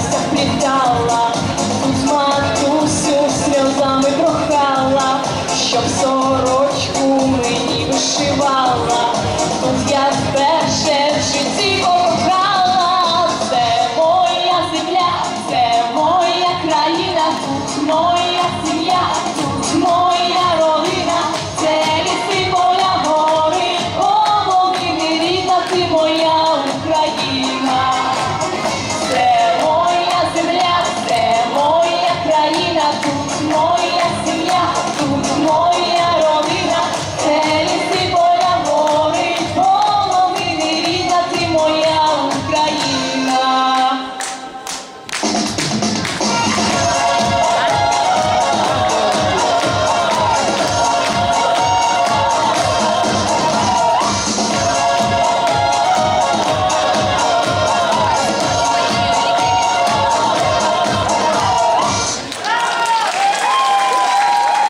заплітала, тут матусю сльозами прохала, щоб сорочку мені вишивала, тут я вперше в житті покохала, це моя земля, це моя країна, тут моя сім'я, тут моя родина, це ліси, моя гори, о, волки, рідна, ти моя Україна.